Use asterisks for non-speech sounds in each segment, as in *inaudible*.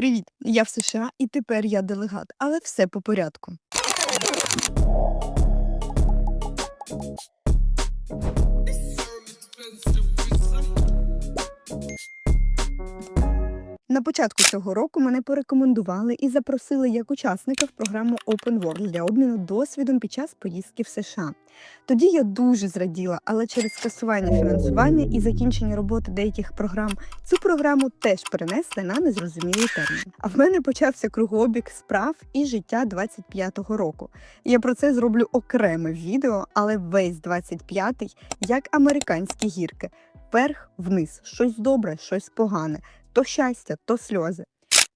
Привіт! Я в США і тепер я делегат, але все по порядку. На початку цього року мене порекомендували і запросили як учасника в програму Open World для обміну досвідом під час поїздки в США. Тоді я дуже зраділа, але через скасування фінансування і закінчення роботи деяких програм цю програму теж перенесли на незрозумілий термін. А в мене почався кругообіг справ і життя 25-го року. Я про це зроблю окреме відео, але весь 25-й як американські гірки. Вверх вниз, щось добре, щось погане, то щастя, то сльози.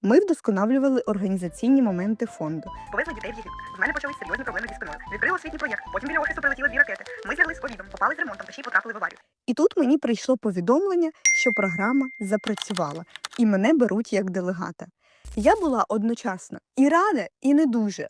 Ми вдосконалювали організаційні моменти фонду. Повезли дітей в Єгипет. В мене почались серйозні проблеми зі спиною. Відкрили освітній проєкт. Потім біля офісу прилетіли дві ракети. Ми злягли з ковідом, попали з ремонтом та ще й потрапили в аварію. І тут мені прийшло повідомлення, що програма запрацювала, і мене беруть як делегата. Я була одночасно і рада, і не дуже.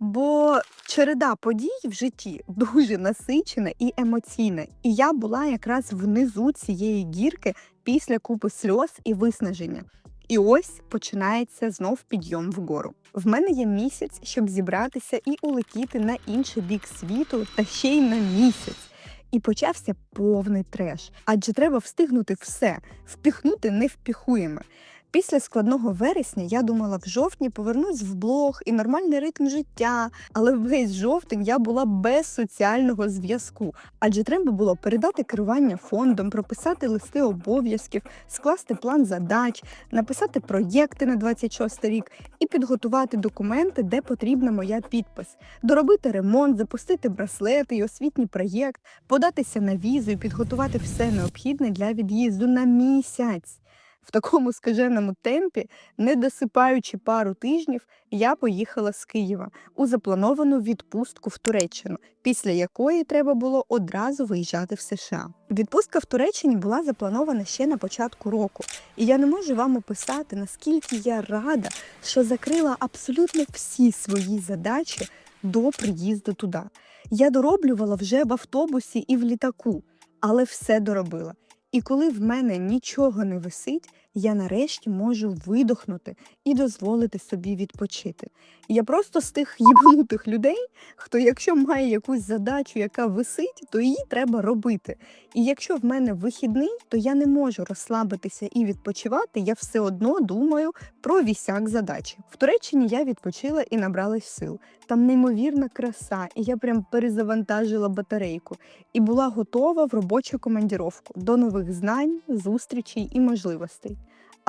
Бо череда подій в житті дуже насичена і емоційна. І я була якраз внизу цієї гірки після купи сльоз і виснаження. І ось починається знов підйом вгору. В мене є місяць, щоб зібратися і улетіти на інший бік світу, та ще й на місяць. І почався повний треш. Адже треба встигнути все, впіхнути невпіхуєме. Після складного вересня я думала, в жовтні повернусь в блог і нормальний ритм життя, але весь жовтень я була без соціального зв'язку. Адже треба було передати керування фондом, прописати листи обов'язків, скласти план задач, написати проєкти на 26 рік і підготувати документи, де потрібна моя підпис, доробити ремонт, запустити браслети і освітній проєкт, податися на візу і підготувати все необхідне для від'їзду на місяць. В такому скаженому темпі, не досипаючи пару тижнів, я поїхала з Києва у заплановану відпустку в Туреччину, після якої треба було одразу виїжджати в США. Відпустка в Туреччині була запланована ще на початку року, і я не можу вам описати, наскільки я рада, що закрила абсолютно всі свої задачі до приїзду туди. Я дороблювала вже в автобусі і в літаку, але все доробила. І коли в мене нічого не висить, я нарешті можу видохнути і дозволити собі відпочити. Я просто з тих їбанутих людей, хто, якщо має якусь задачу, яка висить, то її треба робити. І якщо в мене вихідний, то я не можу розслабитися і відпочивати. Я все одно думаю про вісяк задачі. В Туреччині я відпочила і набралась сил. Там неймовірна краса, і я прям перезавантажила батарейку і була готова в робочу командіровку до нових знань, зустрічей і можливостей.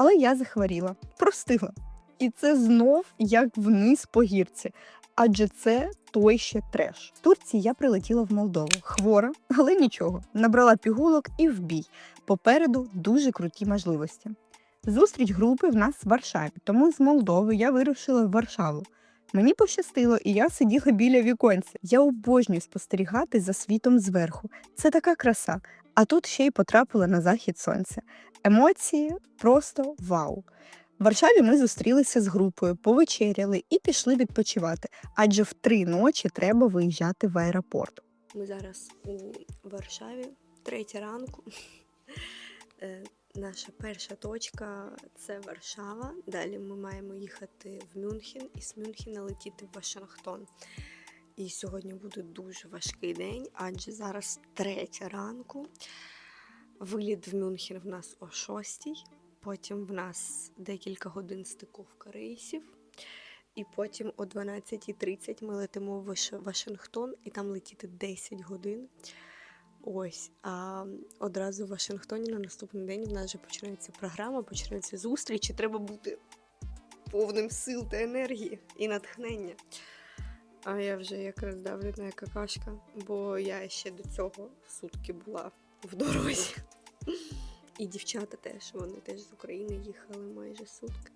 Але я захворіла, простила. І це знов як вниз по гірці. Адже це той ще треш. З Турції я прилетіла в Молдову. Хвора, але нічого. Набрала пігулок і в бій. Попереду дуже круті можливості. Зустріч групи в нас в Варшаві, тому з Молдови я вирушила в Варшаву. Мені пощастило, і я сиділа біля віконця. Я обожнюю спостерігати за світом зверху. Це така краса. А тут ще й потрапила на захід сонця. Емоції просто вау. В Варшаві ми зустрілися з групою, повечеряли і пішли відпочивати, адже в три ночі треба виїжджати в аеропорт. Ми зараз у Варшаві, третя ранку. *laughs* Е, Наша перша точка це Варшава. Далі ми маємо їхати в Мюнхен і з Мюнхена летіти в Вашингтон. І сьогодні буде дуже важкий день, адже зараз третя ранку. Виліт в Мюнхен в нас о 6 потім в нас декілька годин стиковка рейсів. І потім о 12.30 ми летимо в Вашингтон, і там летіти 10 годин. Ось, а одразу в Вашингтоні на наступний день в нас вже починається програма, починаються зустрічі. Треба бути повним сил та енергії і натхнення. А я вже як роздавлена як какашка, бо я ще до цього сутки була в дорозі. І дівчата теж, вони теж з України їхали майже сутки.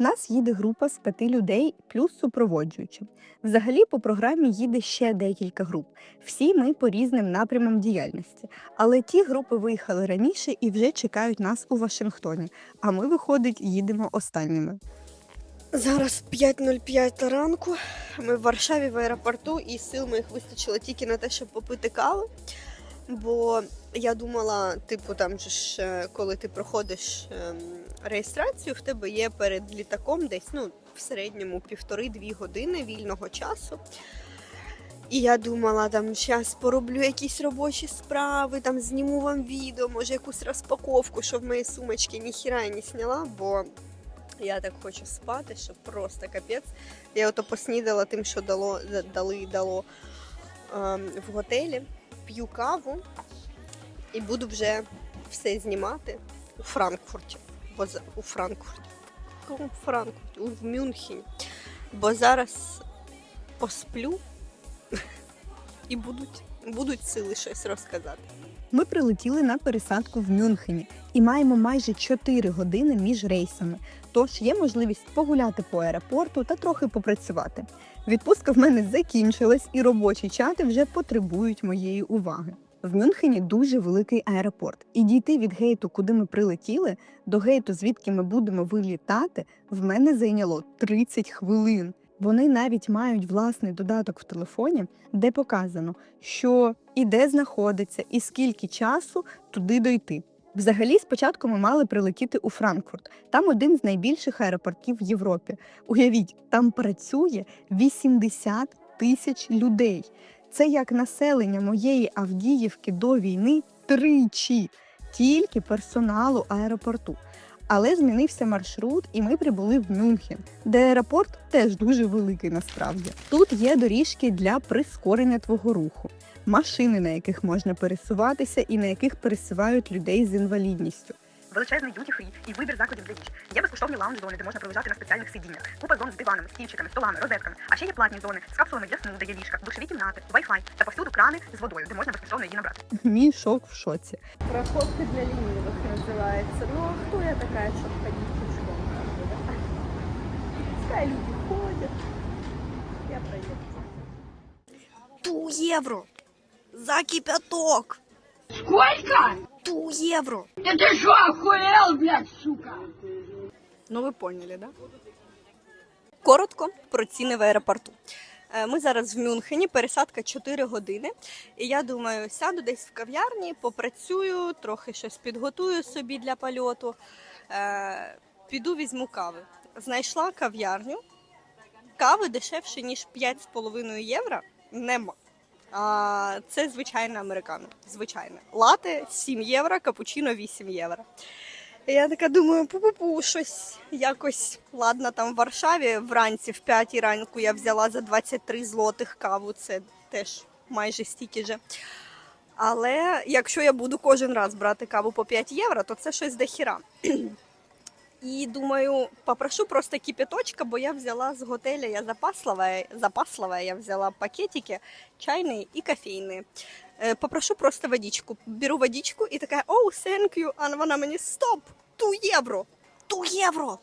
Нас їде група з п'яти людей плюс супроводжуючі. Взагалі по програмі їде ще декілька груп. Всі ми по різним напрямам діяльності. Але ті групи виїхали раніше і вже чекають нас у Вашингтоні. А ми, виходить, їдемо останніми. Зараз 5.05 ранку. Ми в Варшаві в аеропорту, і сил моїх вистачило тільки на те, щоб попити каву. Бо Я думала, типу, там же ж, е, коли ти проходиш ем, реєстрацію, в тебе є перед літаком десь ну, в середньому півтори-дві години вільного часу. І я думала, там зараз пороблю якісь робочі справи, там зніму вам відео, може якусь розпаковку, що в моїй сумочці ніхіра не зняла, бо я так хочу спати, що просто капець. Я ото поснідала тим, що дало, дали дало ем, в готелі, п'ю каву і буду вже все знімати у Франкфурті. Бо у Франкфурті. У Франкфурті, у Мюнхені. Бо зараз посплю і будуть, будуть сили щось розказати. Ми прилетіли на пересадку в Мюнхені і маємо майже 4 години між рейсами. Тож є можливість погуляти по аеропорту та трохи попрацювати. Відпустка в мене закінчилась, і робочі чати вже потребують моєї уваги. В Мюнхені дуже великий аеропорт, і дійти від гейту, куди ми прилетіли, до гейту, звідки ми будемо вилітати, в мене зайняло 30 хвилин. Вони навіть мають власний додаток в телефоні, де показано, що і де знаходиться, і скільки часу туди дойти. Взагалі, спочатку ми мали прилетіти у Франкфурт. Там один з найбільших аеропортів в Європі. Уявіть, там працює 80 тисяч людей. Це як населення моєї Авдіївки до війни тричі, тільки персоналу аеропорту. Але змінився маршрут, і ми прибули в Мюнхен, де аеропорт теж дуже великий насправді. Тут є доріжки для прискорення твого руху, машини, на яких можна пересуватися, і на яких пересувають людей з інвалідністю Величезний дюті фрі і вибір закладів для їжі. Є безкоштовні лаунж-зони, де можна пролежати на спеціальних сидіннях. Купа зон з диванами, стільчиками, столами, розетками. А ще є платні зони з капсулами для сну, де є ліжка, душові кімнати, вай-фай та повсюду крани з водою, де можна безкоштовно її набрати. Мій шок в шоці. Проходка для ленивых называется. Ну а кто я такая, чтобы ходить пешком? Как бы, да? Пускай люди ходят. Я проеду. Ту евро за кипяток. Сколько? Ту евро. Да ты что, охуел, блядь, сука? Ну ви поняли, да? Коротко про ціни в аеропорту. Е, Ми зараз в Мюнхені, пересадка 4 години. І я думаю, сяду десь в кав'ярні, попрацюю, трохи щось підготую собі для польоту. Е, Піду візьму кави. Знайшла кав'ярню. Кави дешевше, ніж 5,5 євро. Нема. А, це звичайне американо. Звичайне. Лате 7 євро, капучино 8 євро. І я така думаю, пу-пу-пу, щось якось. Ладно, там в Варшаві вранці в 5 ранку я взяла за 23 злотих каву, це теж майже стільки же. Але якщо я буду кожен раз брати каву по 5 євро, то це щось до хіра. І думаю, попрошу просто кипяточка, бо я взяла з готеля, я запаслова, запаслова, я взяла пакетики чайные и кофейные. Попрошу просто водичку. Беру водичку і така, оу, thank you, а вона мені стоп, ту євро, ту євро.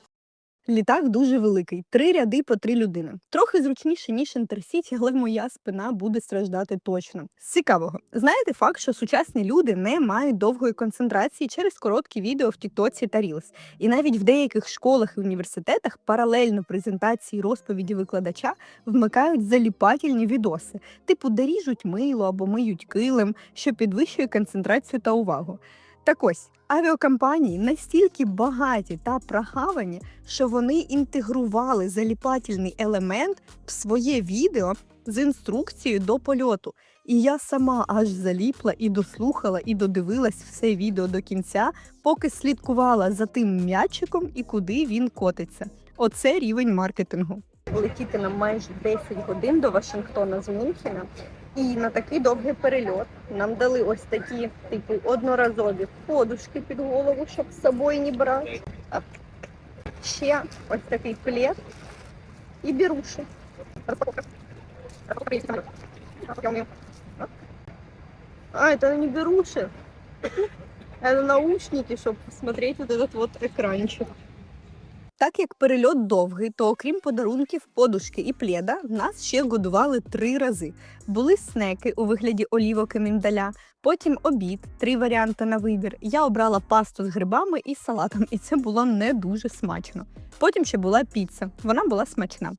Літак дуже великий, три ряди по три людини. Трохи зручніше, ніж інтерсіті, але моя спина буде страждати точно. З цікавого, знаєте факт, що сучасні люди не мають довгої концентрації через короткі відео в Тіктоці та Reels. І навіть в деяких школах і університетах паралельно презентації розповіді викладача вмикають заліпательні відоси, типу де ріжуть мило або миють килим, що підвищує концентрацію та увагу. Так ось авіакомпанії настільки багаті та прогавані, що вони інтегрували заліпательний елемент в своє відео з інструкцією до польоту. І я сама аж заліпла і дослухала, і додивилась все відео до кінця, поки слідкувала за тим м'ячиком і куди він котиться. Оце рівень маркетингу. Летіти нам майже 10 годин до Вашингтона з Мюнхена. І на такий довгий перельот нам дали ось такі, типу, одноразові подушки під голову, щоб з собою не брати. А Ще ось такий плед і беруші. Розпаковка. Розпаковка есть камера. Я умею. А, это не беруши. Это наушники, чтобы смотреть вот этот вот экранчик. Так як перельот довгий, то окрім подарунків, подушки і пледа, нас ще годували три рази. Були снеки у вигляді олівок і міндаля, потім обід, три варіанти на вибір. Я обрала пасту з грибами і салатом, і це було не дуже смачно. Потім ще була піца, вона була смачна.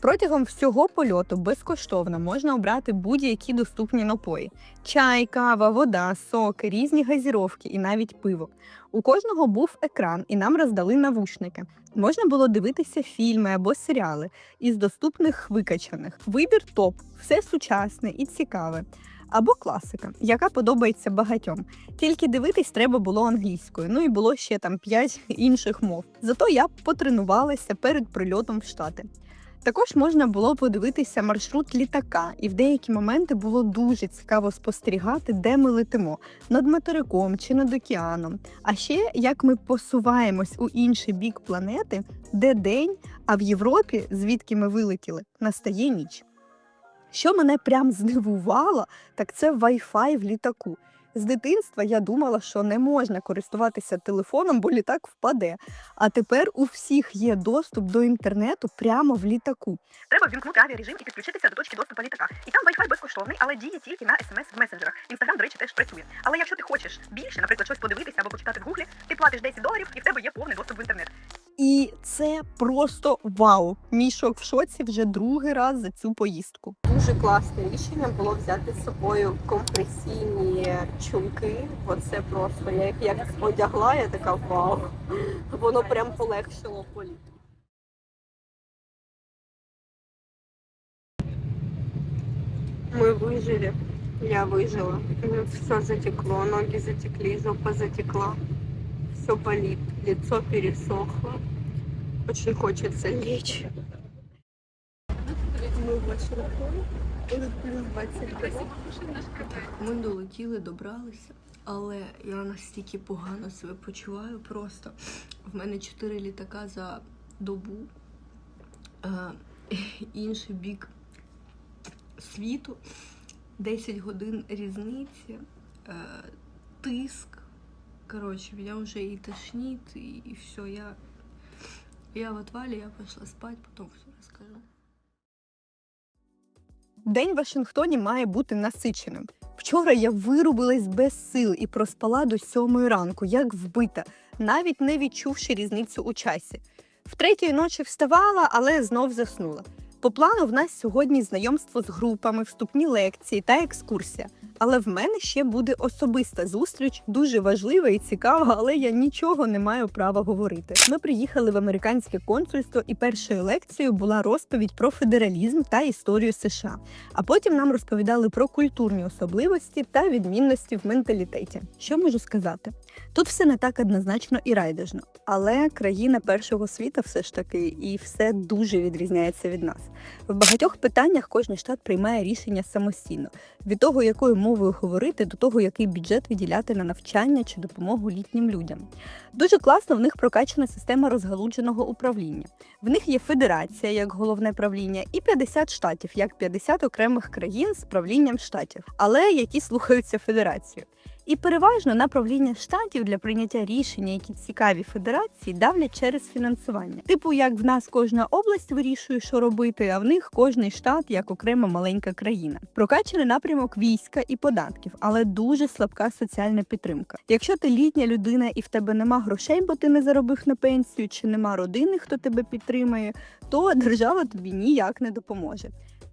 Протягом всього польоту безкоштовно можна обрати будь-які доступні напої: чай, кава, вода, соки, різні газіровки і навіть пиво. У кожного був екран, і нам роздали навушники. Можна було дивитися фільми або серіали із доступних викачаних. Вибір топ, все сучасне і цікаве. Або класика, яка подобається багатьом. Тільки дивитись треба було англійською. Ну і було ще там п'ять *laughs* інших мов. Зато я потренувалася перед прильотом в Штати. Також можна було подивитися маршрут літака, і в деякі моменти було дуже цікаво спостерігати, де ми летимо над материком чи над океаном. А ще як ми посуваємось у інший бік планети, де день, а в Європі, звідки ми вилетіли, настає ніч. Що мене прям здивувало, так це Wi-Fi в літаку. З дитинства я думала, що не можна користуватися телефоном, бо літак впаде. А тепер у всіх є доступ до інтернету прямо в літаку. Треба ввімкнути авіарежим і підключитися до точки доступу літака. І там Wi-Fi безкоштовний, але діє тільки на смс в месенджерах. Інстаграм, до речі, теж працює. Але якщо ти хочеш більше, наприклад, щось подивитися або почитати в гуглі, ти платиш 10 доларів і в тебе є повний доступ в інтернет. І це просто вау! Мій шок в шоці вже другий раз за цю поїздку. Дуже класне рішення було взяти з собою компресійні чулки. Оце просто я їх як одягла, я така вау. Воно прям полегшило політ. Мы выжили. Я выжила. Все затекло, ноги затекли, жопа затекла. Все болит, лицо пересохло. Очень хочется лечь. Ми в Вашингтоні, тут плюс 25. Ми долетіли, добралися, але я настільки погано себе почуваю просто. В мене 4 літака за добу. Е, інший бік світу, 10 годин різниці, е, тиск. Короче, меня уже и тошнит, и, и все, я, я в отвале, я пошла спать, потом все расскажу. День в Вашингтоні має бути насиченим. Вчора я вирубилась без сил і проспала до сьомої ранку, як вбита, навіть не відчувши різницю у часі. В третьої ночі вставала, але знов заснула. По плану в нас сьогодні знайомство з групами, вступні лекції та екскурсія. Але в мене ще буде особиста зустріч, дуже важлива і цікава, але я нічого не маю права говорити. Ми приїхали в американське консульство, і першою лекцією була розповідь про федералізм та історію США. А потім нам розповідали про культурні особливості та відмінності в менталітеті. Що можу сказати? Тут все не так однозначно і райдужно, але країна першого світу все ж таки, і все дуже відрізняється від нас. В багатьох питаннях кожен штат приймає рішення самостійно від того, якою мовою говорити, до того, який бюджет виділяти на навчання чи допомогу літнім людям. Дуже класно в них прокачана система розгалудженого управління. В них є федерація як головне правління, і 50 штатів, як 50 окремих країн з правлінням штатів, але які слухаються федерацію. І переважно на правління штатів для прийняття рішення, які цікаві федерації, давлять через фінансування. Типу, як в нас кожна область вирішує, що робити, а в них кожний штат як окрема маленька країна. Прокачаний напрямок війська і податків, але дуже слабка соціальна підтримка. Якщо ти літня людина і в тебе нема грошей, бо ти не заробив на пенсію, чи нема родини, хто тебе підтримує, то держава тобі ніяк не допоможе.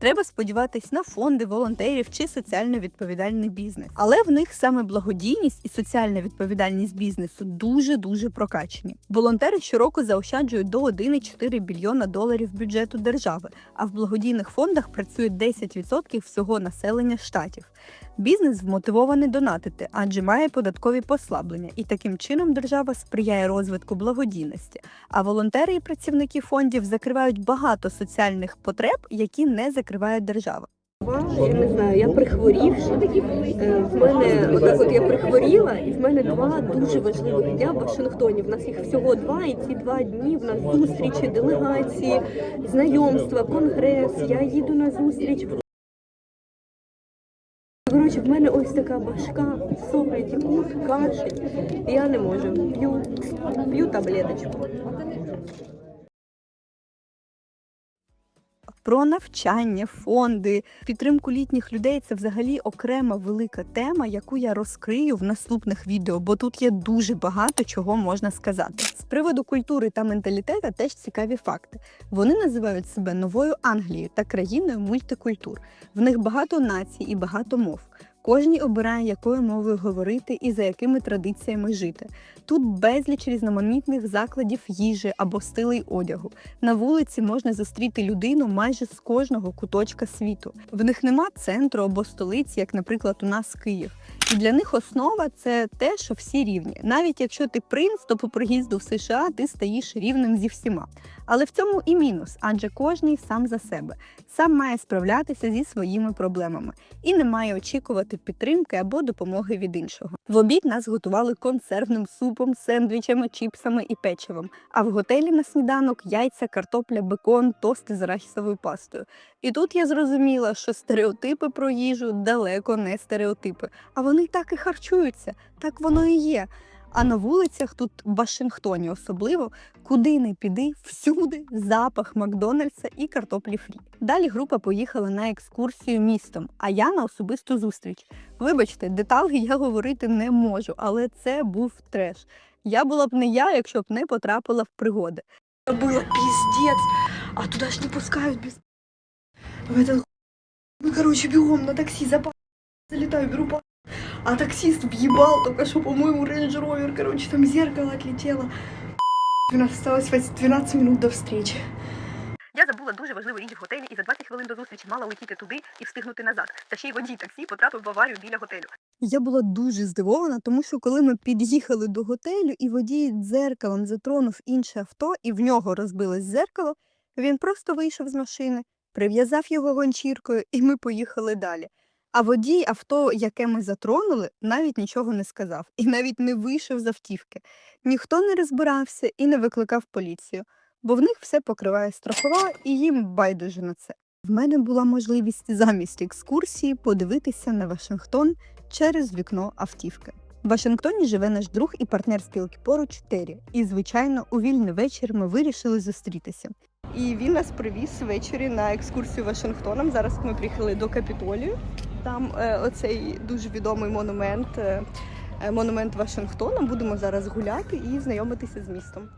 Треба сподіватись на фонди, волонтерів чи соціально відповідальний бізнес. Але в них саме благодійність і соціальна відповідальність бізнесу дуже дуже прокачені. Волонтери щороку заощаджують до 1,4 біляона доларів бюджету держави, а в благодійних фондах працює 10% всього населення штатів. Бізнес вмотивований донатити, адже має податкові послаблення, і таким чином держава сприяє розвитку благодійності. А волонтери і працівники фондів закривають багато соціальних потреб, які не закриває держава. Я не знаю, я прихворівши. Е, В мене отак от я прихворіла, і в мене два дуже важливих дня в Вашингтоні. В нас їх всього два, і ці два дні в нас зустрічі, делегації, знайомства, конгрес. Я їду на зустріч. Коротше, в мене ось така башка, соплі текуть, кашель. Я не можу. П'ю, п'ю таблеточку. Про навчання, фонди, підтримку літніх людей це взагалі окрема велика тема, яку я розкрию в наступних відео, бо тут є дуже багато чого можна сказати. З приводу культури та менталітету теж цікаві факти. Вони називають себе новою Англією та країною мультикультур. В них багато націй і багато мов. Кожній обирає, якою мовою говорити і за якими традиціями жити. Тут безліч різноманітних закладів їжі або стилей одягу. На вулиці можна зустріти людину майже з кожного куточка світу. В них нема центру або столиці, як, наприклад, у нас Київ. І для них основа це те, що всі рівні. Навіть якщо ти принц, то по приїзду в США ти стаєш рівним зі всіма. Але в цьому і мінус, адже кожний сам за себе, сам має справлятися зі своїми проблемами і не має очікувати підтримки або допомоги від іншого. В обід нас готували консервним супом, сендвічами, чіпсами і печивом. А в готелі на сніданок яйця, картопля, бекон, тости з арахісовою пастою. І тут я зрозуміла, що стереотипи про їжу далеко не стереотипи, а вони так і харчуються, так воно і є. А на вулицях тут в Вашингтоні особливо, куди не піди, всюди запах Макдональдса і картоплі фрі. Далі група поїхала на екскурсію містом, а я на особисту зустріч. Вибачте, деталі я говорити не можу, але це був треш. Я була б не я, якщо б не потрапила в пригоди. Это было пиздец. А туда ж не пускают без... В этот... Ну, короче, бегом на такси запа... Залетаю, беру па... А таксист въебал только что, по-моему, рейндж ровер. Короче, там зеркало отлетело. У нас осталось 12 минут до встречи. Я забула дуже важливу річ в готелі і за 20 хвилин до зустрічі мала летіти туди і встигнути назад. Та ще й водій таксі потрапив в аварію біля готелю. Я була дуже здивована, тому що коли ми під'їхали до готелю, і водій дзеркалом затронув інше авто, і в нього розбилось дзеркало, він просто вийшов з машини, прив'язав його гончіркою, і ми поїхали далі. А водій авто, яке ми затронули, навіть нічого не сказав і навіть не вийшов з автівки. Ніхто не розбирався і не викликав поліцію, бо в них все покриває страхова, і їм байдуже на це. В мене була можливість замість екскурсії подивитися на Вашингтон через вікно автівки. В Вашингтоні живе наш друг і партнер спілки поруч Террі. І, звичайно, у вільний вечір ми вирішили зустрітися. І він нас привіз ввечері на екскурсію Вашингтоном. Зараз ми приїхали до Капітолію. Там е, оцей дуже відомий монумент, е, е, монумент Вашингтона. Будемо зараз гуляти і знайомитися з містом.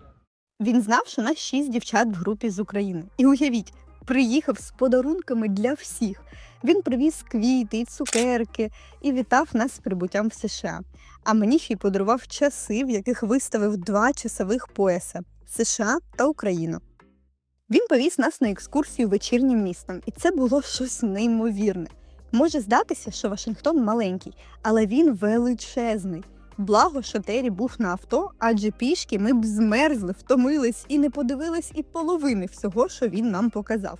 Він знав, що нас шість дівчат в групі з України. І уявіть, приїхав з подарунками для всіх. Він привіз квіти і цукерки і вітав нас з прибуттям в США. А мені ще й подарував часи, в яких виставив два часових пояса США та Україну. Він повіз нас на екскурсію вечірнім містом, і це було щось неймовірне. Може здатися, що Вашингтон маленький, але він величезний. Благо, що Террі був на авто, адже пішки ми б змерзли, втомились і не подивились і половини всього, що він нам показав.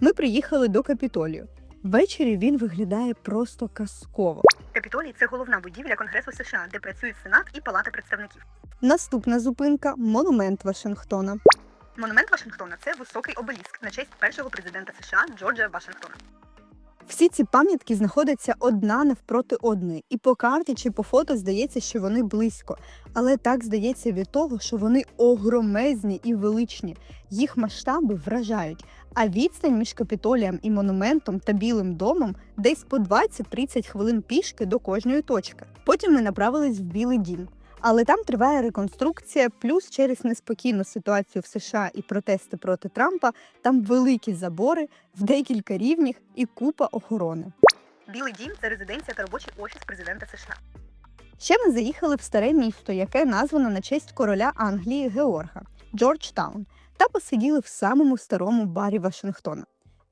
Ми приїхали до Капітолію. Ввечері він виглядає просто казково. Капітолій це головна будівля Конгресу США, де працюють Сенат і Палата представників. Наступна зупинка монумент Вашингтона. Монумент Вашингтона це високий обеліск на честь першого президента США Джорджа Вашингтона. Всі ці пам'ятки знаходяться одна навпроти одної, і по карті чи по фото здається, що вони близько. Але так здається від того, що вони огромезні і величні. Їх масштаби вражають. А відстань між капітолієм і монументом та білим домом десь по 20-30 хвилин пішки до кожної точки. Потім ми направились в Білий Дім. Але там триває реконструкція, плюс через неспокійну ситуацію в США і протести проти Трампа, там великі забори в декілька рівнів і купа охорони. Білий дім це резиденція та робочий офіс президента США. Ще ми заїхали в старе місто, яке названо на честь короля Англії Георга Джорджтаун, та посиділи в самому старому барі Вашингтона.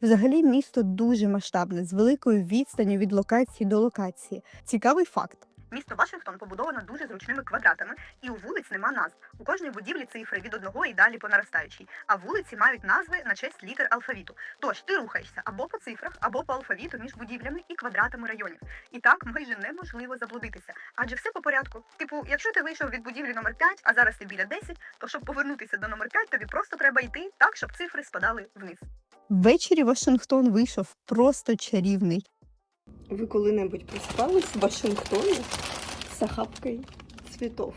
Взагалі, місто дуже масштабне, з великою відстанню від локації до локації. Цікавий факт. Місто Вашингтон побудовано дуже зручними квадратами, і у вулиць нема назв. У кожній будівлі цифри від одного і далі по наростаючій. А вулиці мають назви на честь літер алфавіту. Тож ти рухаєшся або по цифрах, або по алфавіту між будівлями і квадратами районів. І так майже неможливо заблудитися. Адже все по порядку. Типу, якщо ти вийшов від будівлі номер 5, а зараз ти біля 10, то щоб повернутися до номер 5, тобі просто треба йти так, щоб цифри спадали вниз. Ввечері Вашингтон вийшов просто чарівний. Ви коли-небудь проспались в Вашингтоні з охапкою цвітов?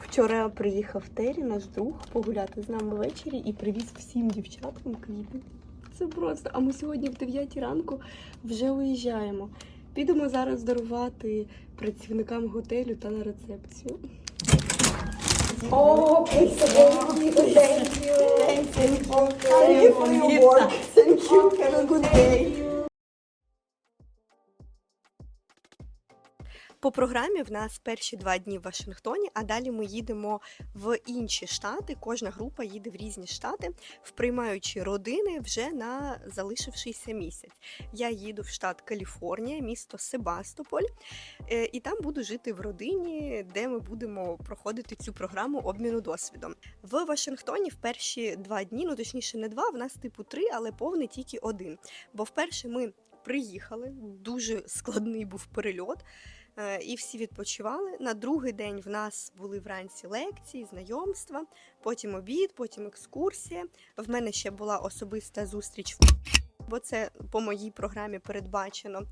Вчора приїхав Террі, наш друг, погуляти з нами ввечері і привіз всім дівчаткам квіти. Це просто. А ми сьогодні в 9 ранку вже уїжджаємо. Підемо зараз дарувати працівникам готелю та на рецепцію. О, По програмі в нас перші два дні в Вашингтоні, а далі ми їдемо в інші штати. Кожна група їде в різні штати, в приймаючі родини вже на залишившийся місяць. Я їду в штат Каліфорнія, місто Себастополь, е, і там буду жити в родині, де ми будемо проходити цю програму обміну досвідом. В Вашингтоні в перші два дні, ну точніше, не два, в нас типу три, але повний тільки один. Бо вперше ми приїхали, дуже складний був перельот. Е, І всі відпочивали. На другий день в нас були вранці лекції, знайомства, потім обід, потім екскурсія. В мене ще була особиста зустріч, бо це по моїй програмі передбачено.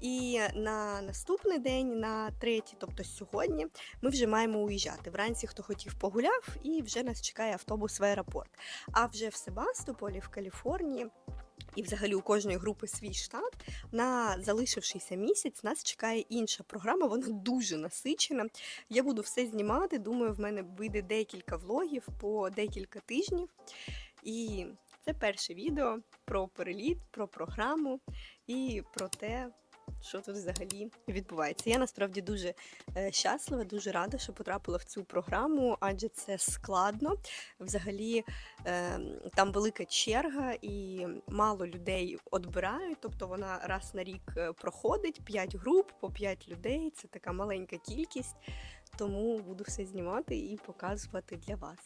І на наступний день, на третій, тобто сьогодні, ми вже маємо уїжджати. Вранці хто хотів погуляв, і вже нас чекає автобус в аеропорт. А вже в Себастополі, в Каліфорнії. І взагалі у кожної групи свій штат на залишившийся місяць нас чекає інша програма. Вона дуже насичена. Я буду все знімати. Думаю, в мене вийде декілька влогів по декілька тижнів. І це перше відео про переліт, про програму і про те, що тут взагалі відбувається. Я насправді дуже е, щаслива, дуже рада, що потрапила в цю програму, адже це складно. Взагалі е, там велика черга і мало людей відбирають. Тобто вона раз на рік е, проходить 5 груп по 5 людей. Це така маленька кількість. Тому буду все знімати і показувати для вас.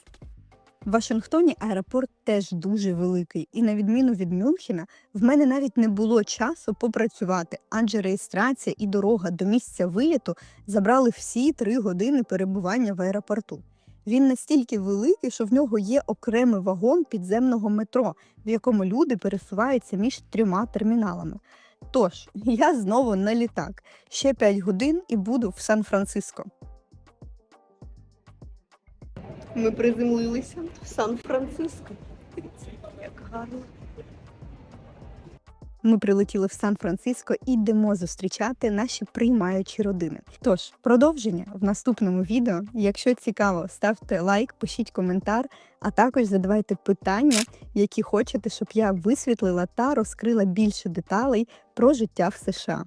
В Вашингтоні аеропорт теж дуже великий, і на відміну від Мюнхена, в мене навіть не було часу попрацювати, адже реєстрація і дорога до місця виліту забрали всі три години перебування в аеропорту. Він настільки великий, що в нього є окремий вагон підземного метро, в якому люди пересуваються між трьома терміналами. Тож, я знову на літак. Ще 5 годин і буду в Сан-Франциско. Ми приземлилися в Сан-Франциско. Як гарно. Ми прилетіли в Сан-Франциско і йдемо зустрічати наші приймаючі родини. Тож, продовження в наступному відео. Якщо цікаво, ставте лайк, пишіть коментар, а також задавайте питання, які хочете, щоб я висвітлила та розкрила більше деталей про життя в США.